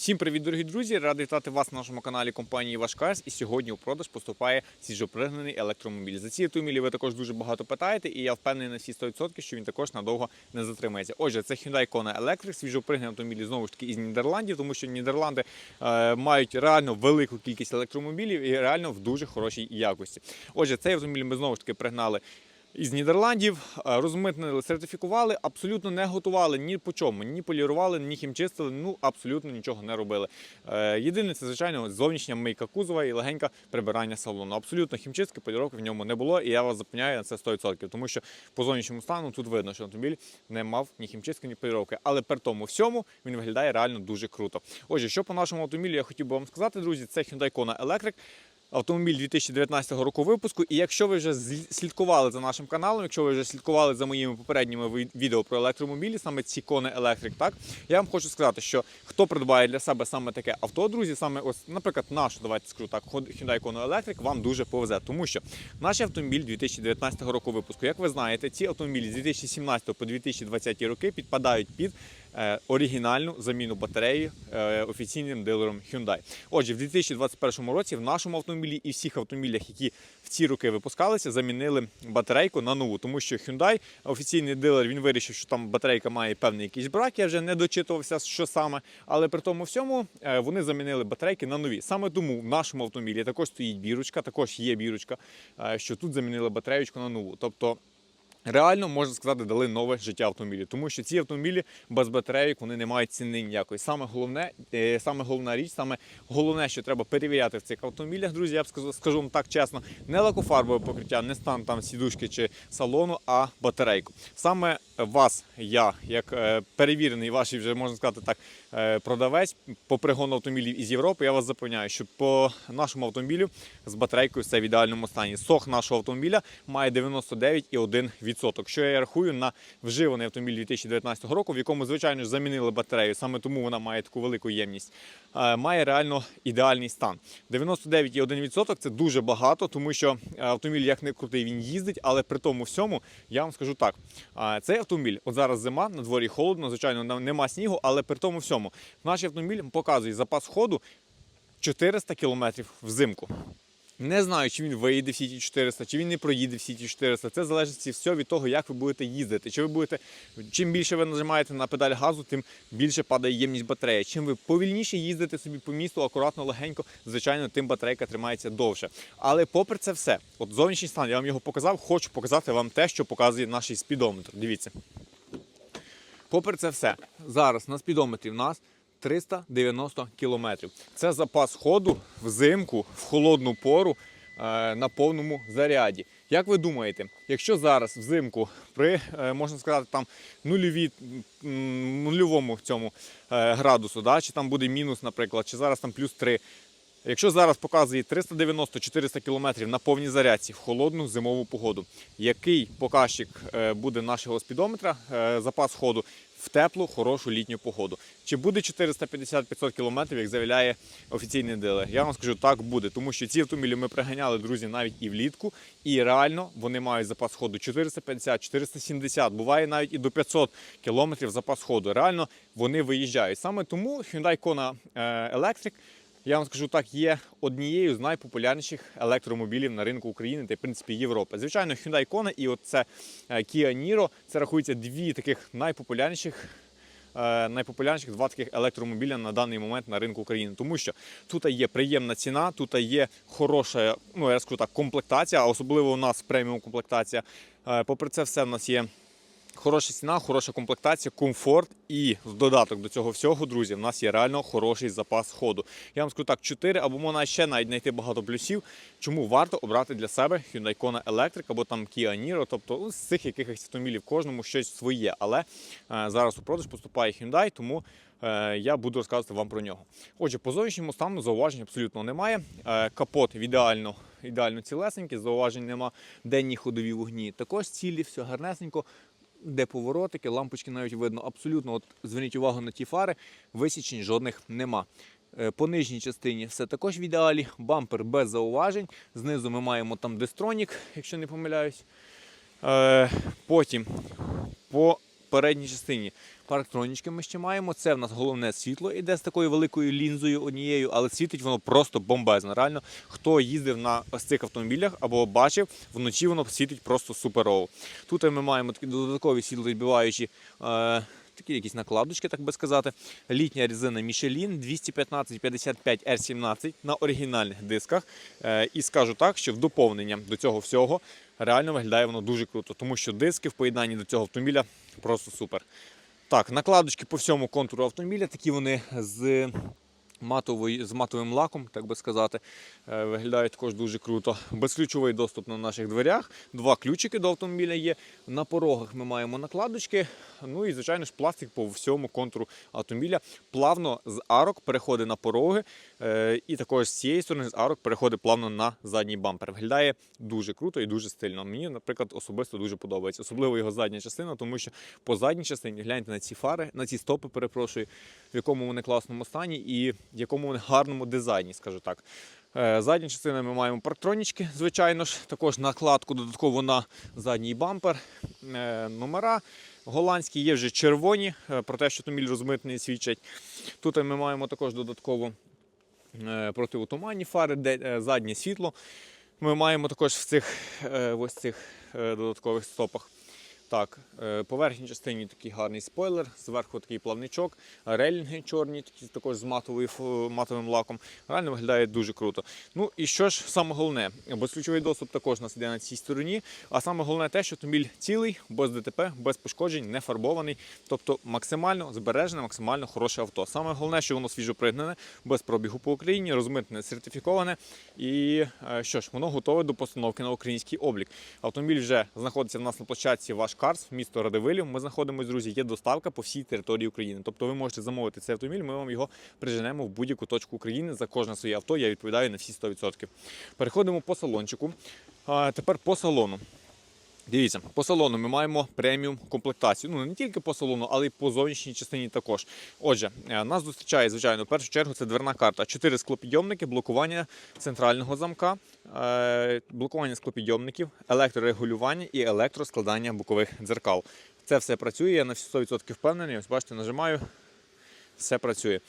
Всім привіт, дорогі друзі! Радий вітати вас на нашому каналі компанії Вашкарс. І сьогодні у продаж поступає свіжопригнаний електромобіль. За ці автомобілі ви також дуже багато питаєте, і я впевнений на всі 100%, що він також надовго не затримається. Отже, це Hyundai Kona Electric, свіжопригнаний автомобіль знову ж таки із Нідерландів, тому що Нідерланди е, мають реально велику кількість електромобілів і реально в дуже хорошій якості. Отже, цей автомобіль ми знову ж таки пригнали із Нідерландів, е, розмитнили, сертифікували, абсолютно не готували ні по чому, ні полірували, ні хімчистили, ну абсолютно нічого не робили. Е, Єдине, це звичайно зовнішня мийка кузова і легеньке прибирання салону. Абсолютно хімчистки, поліровки в ньому не було, і я вас запевняю на це 100%, тому що по зовнішньому стану тут видно, що автомобіль не мав ні хімчистки, ні поліровки. Але при тому всьому він виглядає реально дуже круто. Отже, що по нашому автомобілю я хотів би вам сказати, друзі, це Hyundai Kona Electric. Автомобіль 2019 року випуску. І якщо ви вже слідкували за нашим каналом, якщо ви вже слідкували за моїми попередніми відео про електромобілі, саме ці кони електрик, так я вам хочу сказати, що хто придбає для себе саме таке авто, друзі, саме ось, наприклад, наш, давайте скажу так, Hyundai Kona Electric вам дуже повезе, тому що наш автомобіль 2019 року випуску, як ви знаєте, ці автомобілі з 2017 по 2020 роки підпадають під оригінальну заміну батареї е, офіційним дилером Hyundai. Отже, в 2021 році в нашому автомобілі і всіх автомобілях, які в ці роки випускалися, замінили батарейку на нову, тому що Hyundai, офіційний дилер, він вирішив, що там батарейка має певний якийсь брак. Я вже не дочитувався, що саме, але при тому всьому е, вони замінили батарейки на нові. Саме тому в нашому автомобілі також стоїть бірочка, також є бірочка, е, що тут замінили батареєчку на нову. Тобто Реально можна сказати, дали нове життя автомобілі, тому що ці автомобілі без батарейок вони не мають ціни ніякої. Саме головне, е, саме головна річ, саме головне, що треба перевіряти в цих автомобілях, друзі, я б скажу, скажу вам так чесно, не лакофарбове покриття, не стан там сідушки чи салону, а батарейку. Саме вас, я, як е, перевірений, ваш вже можна сказати так, е, продавець по пригону автомобілів із Європи, я вас запевняю, що по нашому автомобілю з батарейкою все в ідеальному стані. Сох нашого автомобіля має 99,1%, що я рахую на вживаний автомобіль 2019 року, в якому, звичайно замінили батарею, саме тому вона має таку велику ємність. Е, Має реально ідеальний стан. 99,1% це дуже багато, тому що автомобіль як не крутий, він їздить, але при тому всьому я вам скажу так: е, цей автомобіль, от зараз зима, на дворі холодно, звичайно, нема снігу, але при тому всьому наш автомобіль показує запас ходу 400 км взимку. Не знаю, чи він виїде всі ті 400, чи він не проїде всі ті 400. Це залежить все від того, як ви будете їздити. Чи ви будете, чим більше ви нажимаєте на педаль газу, тим більше падає ємність батареї. Чим ви повільніше їздите собі по місту, акуратно, легенько, звичайно, тим батарейка тримається довше. Але попри це все, от зовнішній стан, я вам його показав, хочу показати вам те, що показує наш спідометр. Дивіться. Попри це все, зараз на спідометрі в нас 390 кілометрів. Це запас ходу взимку в холодну пору е, на повному заряді. Як ви думаєте, якщо зараз взимку при е, можна сказати там нульові, нульовому цьому е, градусу, да, чи там буде мінус, наприклад, чи зараз там плюс 3, Якщо зараз показує 390-400 км на повній зарядці в холодну зимову погоду, який показчик буде нашого спідометра, запас ходу в теплу, хорошу літню погоду? Чи буде 450-500 км, як заявляє офіційний дилер? Я вам скажу, так буде, тому що ці автомобілі ми приганяли, друзі, навіть і влітку, і реально вони мають запас ходу 450-470, буває навіть і до 500 км запас ходу. Реально вони виїжджають. Саме тому Hyundai Kona е, Electric я вам скажу так, є однією з найпопулярніших електромобілів на ринку України та в принципі Європи. Звичайно, Hyundai Kona і от це е, Kia Niro, це рахується дві таких найпопулярніших. е, Найпопулярніших два таких електромобіля на даний момент на ринку України, тому що тут є приємна ціна, тут є хороша, ну я скажу так, комплектація, особливо у нас преміум комплектація. Е, Попри це, все в нас є Хороша ціна, хороша комплектація, комфорт і в додаток до цього всього, друзі, в нас є реально хороший запас ходу. Я вам скажу так, 4 або можна ще навіть знайти багато плюсів. Чому варто обрати для себе Hyundai Kona Electric або там Kia Niro, тобто ну, з цих якихось автомобілів кожному щось своє. Але е, зараз у продаж поступає Hyundai, тому е, я буду розказувати вам про нього. Отже, по зовнішньому стану зауважень абсолютно немає. Е, капот ідеально, ідеально цілесенький, зауважень нема. Денні ходові вогні також цілі, все гарнесенько де поворотики, лампочки навіть видно абсолютно. От зверніть увагу на ті фари, висічень жодних нема. Е, По нижній частині все також в ідеалі, бампер без зауважень. Знизу ми маємо там дестронік, якщо не помиляюсь. Е, Потім по передній частині парктронічки ми ще маємо. Це в нас головне світло іде з такою великою лінзою однією, але світить воно просто бомбезно. Реально, хто їздив на ось цих автомобілях або бачив, вночі воно світить просто суперово. Тут ми маємо такі додаткові світловідбиваючі. Е- Такі якісь накладочки, так би сказати. Літня резина Michelin 215-55 R17 на оригінальних дисках. Е, і скажу так, що в доповнення до цього всього реально виглядає воно дуже круто, тому що диски в поєднанні до цього автомобіля просто супер. Так, накладочки по всьому контуру автомобіля, такі вони з матовою, з матовим лаком, так би сказати, Е, виглядають також дуже круто. Безключовий доступ на наших дверях, два ключики до автомобіля є. На порогах ми маємо накладочки. Ну і, звичайно ж, пластик по всьому контуру автомобіля. Плавно з арок переходить на пороги. е, І також з цієї сторони з арок переходить плавно на задній бампер. Виглядає дуже круто і дуже стильно. Мені, наприклад, особисто дуже подобається. Особливо його задня частина, тому що по задній частині гляньте на ці фари, на ці стопи, перепрошую, в якому вони класному стані і якому гарному дизайні, скажу так. Е, Задня частина ми маємо парктронічки, звичайно ж, також накладку додатково на задній бампер. Е, Номера голландські є вже червоні, е, про те, що автомобіль розмитний свідчать. Тут ми маємо також додатково противотуманні фари, заднє світло. Ми маємо також в цих ось цих додаткових стопах. Так, е, по верхній частині такий гарний спойлер, зверху такий плавничок, релінги чорні, такі також з матовою, матовим лаком. Реально виглядає дуже круто. Ну і що ж саме головне, безключовий доступ також у нас іде на цій стороні. А саме головне те, що автомобіль цілий, без ДТП, без пошкоджень, не фарбований. Тобто максимально збережене, максимально хороше авто. Саме головне, що воно свіжо пригнане, без пробігу по Україні, розмитне, сертифіковане. І е, що ж, воно готове до постановки на український облік. Автомобіль вже знаходиться в нас на площадці Ваш Карс, місто Радивилів. Ми знаходимося, друзі. Є доставка по всій території України. Тобто ви можете замовити цей автомобіль, ми вам його приженемо в будь-яку точку України. За кожне своє авто я відповідаю на всі 100%. Переходимо по салончику. Тепер по салону. Дивіться, по салону ми маємо преміум комплектацію. Ну не тільки по салону, але й по зовнішній частині також. Отже, е, нас зустрічає, звичайно, в першу чергу це дверна карта. Чотири склопідйомники, блокування центрального замка, е, блокування склопідйомників, електрорегулювання і електроскладання бокових дзеркал. Це все працює, я на 100% впевнений. Ось бачите, нажимаю, все працює.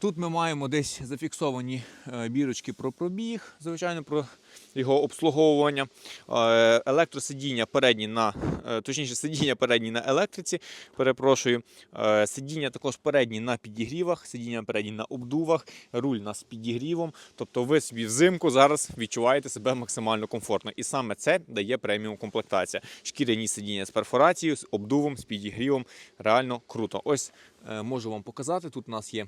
Тут ми маємо десь зафіксовані е, бірочки про пробіг, звичайно, про його обслуговування. Е, Електросидіння передні на, е, точніше, сидіння передні на електриці, перепрошую. Сидіння також передні на підігрівах, сидіння передні на обдувах, руль у нас з підігрівом. Тобто ви собі взимку зараз відчуваєте себе максимально комфортно. І саме це дає преміум комплектація. Шкіряні сидіння з перфорацією, з обдувом, з підігрівом. Реально круто. Ось можу вам показати. Тут у нас є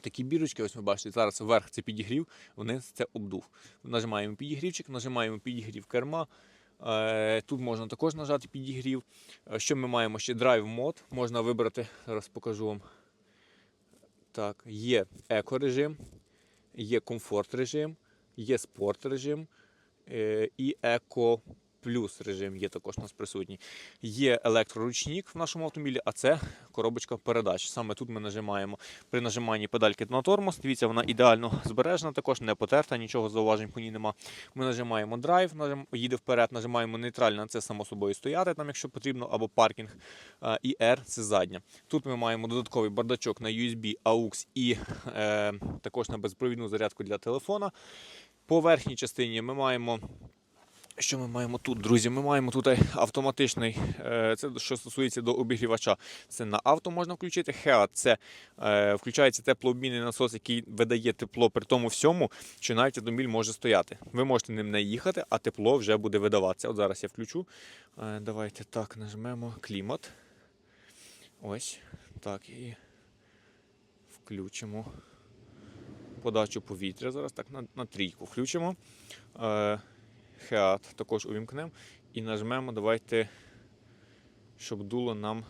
такі бірочки, ось ви бачите, зараз вверх це підігрів, вниз це обдув. Нажимаємо підігрівчик, нажимаємо підігрів керма. Е, Тут можна також нажати підігрів. Е, Що ми маємо ще драйв мод, можна вибрати, зараз покажу вам. Так, є еко режим, є комфорт режим, є спорт режим е, і еко плюс режим є також у нас присутній. Є електроручник в нашому автомобілі, а це коробочка передач. Саме тут ми нажимаємо при нажиманні педальки на тормоз. Дивіться, вона ідеально збережена, також не потерта, нічого зауважень по ній нема. Ми нажимаємо драйв, нажим, їде вперед, нажимаємо нейтрально, це само собою стояти, там, якщо потрібно, або паркінг. І R це задня. Тут ми маємо додатковий бардачок на USB, AUX і е, також на безпровідну зарядку для телефона. По верхній частині ми маємо. Що ми маємо тут, друзі? Ми маємо тут автоматичний, е, це що стосується до обігрівача. Це на авто можна включити. Heat – це е, включається теплообмінний насос, який видає тепло при тому всьому, що навіть автомобіль може стояти. Ви можете ним не їхати, а тепло вже буде видаватися. От зараз я включу. Е, давайте так, нажмемо клімат. Ось. Так, і включимо подачу повітря. Зараз так на, на трійку включимо. Е, Хеат також увімкнемо і нажмемо, давайте, щоб дуло нам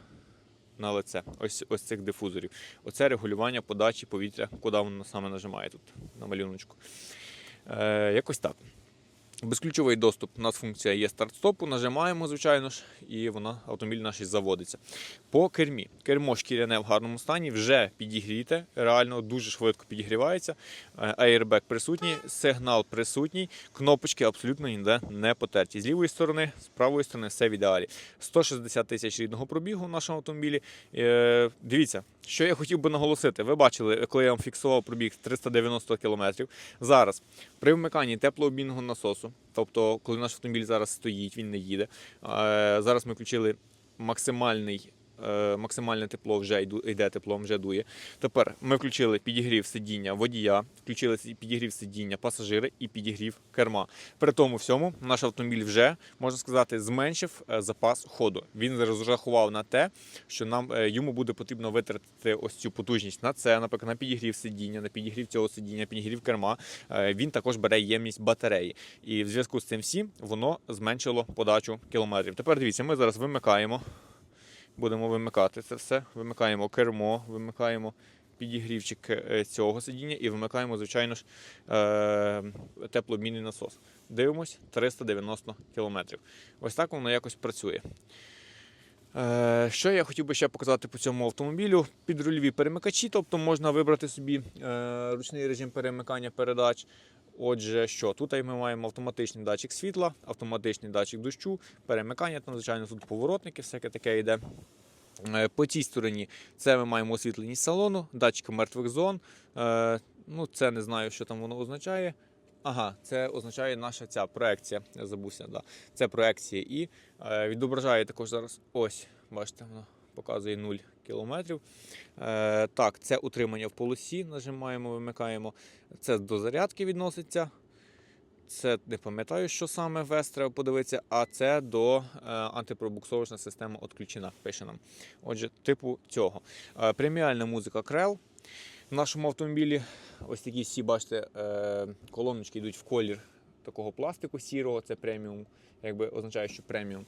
на лице. Ось ось цих дифузорів. Оце регулювання подачі повітря, куди воно саме нажимає тут на малюночку. Е, якось так. Безключовий доступ. У нас функція є старт-стопу, нажимаємо, звичайно ж, і вона автомобіль наш заводиться. По кермі. Кермо шкіряне в гарному стані, вже підігріте, реально дуже швидко підігрівається. Е, Airbag присутній, сигнал присутній, кнопочки абсолютно ніде не потерті. З лівої сторони, з правої сторони все в ідеалі. 160 тисяч рідного пробігу в нашому автомобілі. Е, Дивіться, що я хотів би наголосити. Ви бачили, коли я вам фіксував пробіг 390 км. Зараз при вмиканні теплообмінного насосу, тобто, коли наш автомобіль зараз стоїть, він не їде. е, Зараз ми включили максимальний. Е, Максимальне тепло вже йде, тепло вже дує. Тепер ми включили підігрів сидіння водія, включили підігрів сидіння пасажира і підігрів керма. При тому всьому наш автомобіль вже можна сказати зменшив е, запас ходу. Він розрахував на те, що нам е, йому буде потрібно витратити ось цю потужність на це, наприклад, на підігрів сидіння, на підігрів цього сидіння, підігрів керма. Він також бере ємність батареї. І в зв'язку з цим всім воно зменшило подачу кілометрів. Тепер дивіться, ми зараз вимикаємо. Будемо вимикати це все. Вимикаємо кермо, вимикаємо підігрівчик е, цього сидіння і вимикаємо, звичайно ж, е, теплообмінний насос. Дивимось 390 км. Ось так воно якось працює. Е, Що я хотів би ще показати по цьому автомобілю? Підрульові перемикачі, тобто можна вибрати собі ручний режим перемикання передач. Отже, що тут ми маємо автоматичний датчик світла, автоматичний датчик дощу, перемикання, там, звичайно, тут поворотники, всяке таке йде. Е, По цій стороні це ми маємо освітленість салону, датчик мертвих зон. Е, Ну, це не знаю, що там воно означає. Ага, це означає наша ця проекція. Я забувся, да. Це проекція і е, відображає також зараз. Ось, бачите, воно показує 0 кілометрів. Е, так, це утримання в полосі. Нажимаємо, вимикаємо. Це до зарядки відноситься. Це не пам'ятаю, що саме вес треба подивитися, а це до е, антипробуксовочна система відключена, пише нам. Отже, типу цього. Е, преміальна музика Крел. В нашому автомобілі ось такі всі, бачите, е, колоночки йдуть в колір такого пластику сірого, це преміум, якби означає, що преміум.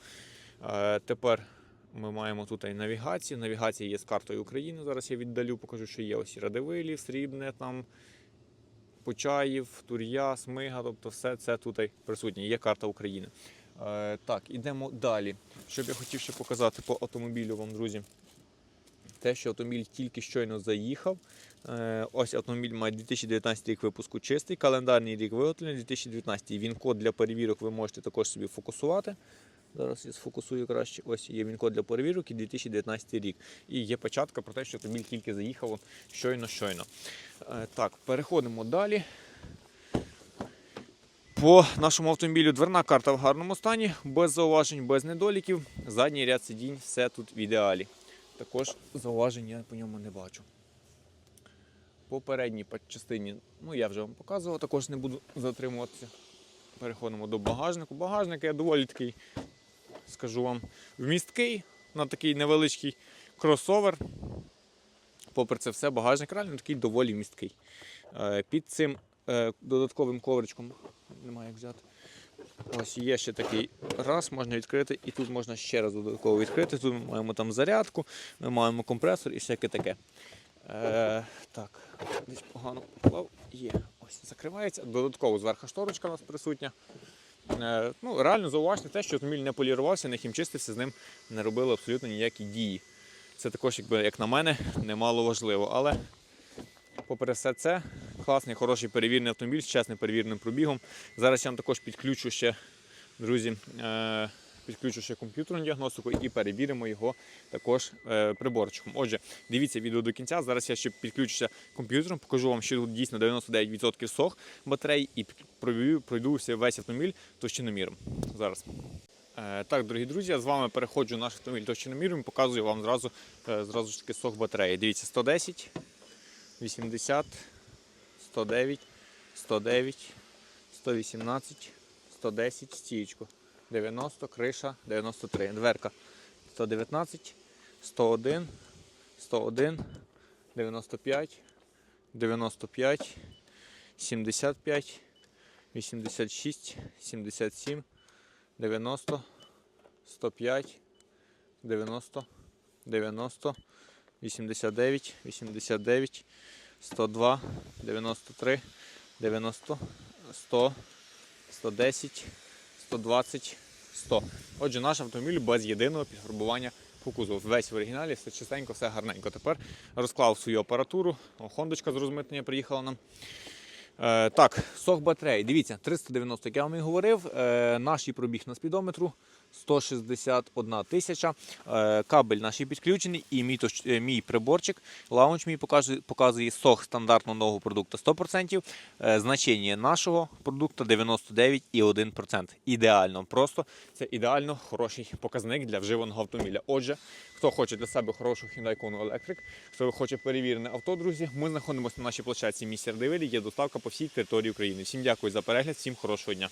Е, тепер ми маємо тут і навігацію. Навігація є з картою України. Зараз я віддалю, покажу, що є ось Радивилів, Срібне, там, Почаїв, Тур'я, Смига, тобто все це тут присутнє. Є карта України. Е, так, ідемо далі. Що б я хотів ще показати по автомобілю вам, друзі. Те, що автомобіль тільки щойно заїхав. Е, ось автомобіль має 2019 рік випуску чистий, календарний рік виготовлення 2019. Він код для перевірок ви можете також собі фокусувати. Зараз я сфокусую краще. Ось є він код для перевірок і 2019 рік. І є початка про те, що автомобіль тільки заїхав щойно-щойно. Е, Так, переходимо далі. По нашому автомобілю дверна карта в гарному стані, без зауважень, без недоліків. Задній ряд сидінь, все тут в ідеалі. Також зауважень я по ньому не бачу. По передній частині, ну я вже вам показував, також не буду затримуватися. Переходимо до багажнику. Багажник я доволі такий, скажу вам, вмісткий на такий невеличкий кросовер. Попри це все, багажник реально такий доволі місткий. Е, Під цим е, додатковим ковричком немає як взяти. Ось є ще такий раз, можна відкрити, і тут можна ще раз додатково відкрити. Тут ми маємо там зарядку, ми маємо компресор і всяке таке. Е, так, десь погано поклав. Є. Ось закривається. Додатково зверху шторочка у нас присутня. Е, ну, реально зауважте те, що автомобіль не полірувався, не хімчистився, з ним не робили абсолютно ніякі дії. Це також, якби, як на мене, немало важливо. Але попри все це, класний, хороший перевірений автомобіль з чесним перевіреним пробігом. Зараз я вам також підключу ще, друзі, е, підключу ще комп'ютерну діагностику і перевіримо його також е, приборчиком. Отже, дивіться відео до кінця. Зараз я ще підключуся комп'ютером, покажу вам, що тут дійсно 99% сох батарей і пройду, пройду весь автомобіль товщиноміром. Зараз. Е, Так, дорогі друзі, я з вами переходжу наш автомобіль товщиноміром і показую вам зразу, е, зразу ж таки сох батареї. Дивіться, 110, 80, 109, 109, 118, 110, стієчку, 90, криша, 93, дверка, 119, 101, 101, 95, 95, 75, 86, 77, 90, 105, 90, 90, 89, 89, 102, 93, 90, 100, 110, 120, 100. Отже, наш автомобіль без єдиного підфарбування по кузову. Весь в оригіналі, все чистенько, все гарненько. Тепер розклав свою апаратуру. Хондочка з розмитнення приїхала нам. Е, так, сох батареї. Дивіться, 390, як я вам і говорив. Е, наш пробіг на спідометру 161 тисяча. Е, кабель наш підключений, і мій, точ- е, мій приборчик. Лаунч мій показує, показує сох стандартного нового продукту 100%. Е, значення нашого продукту 99,1%. Ідеально. Просто це ідеально хороший показник для вживаного автомобіля. Отже, хто хоче для себе хорошу Hyundai Kona Electric, хто хоче перевірене авто, друзі, ми знаходимося на нашій площадці місті Радивилі. Є доставка по всій території України. Всім дякую за перегляд, всім хорошого дня.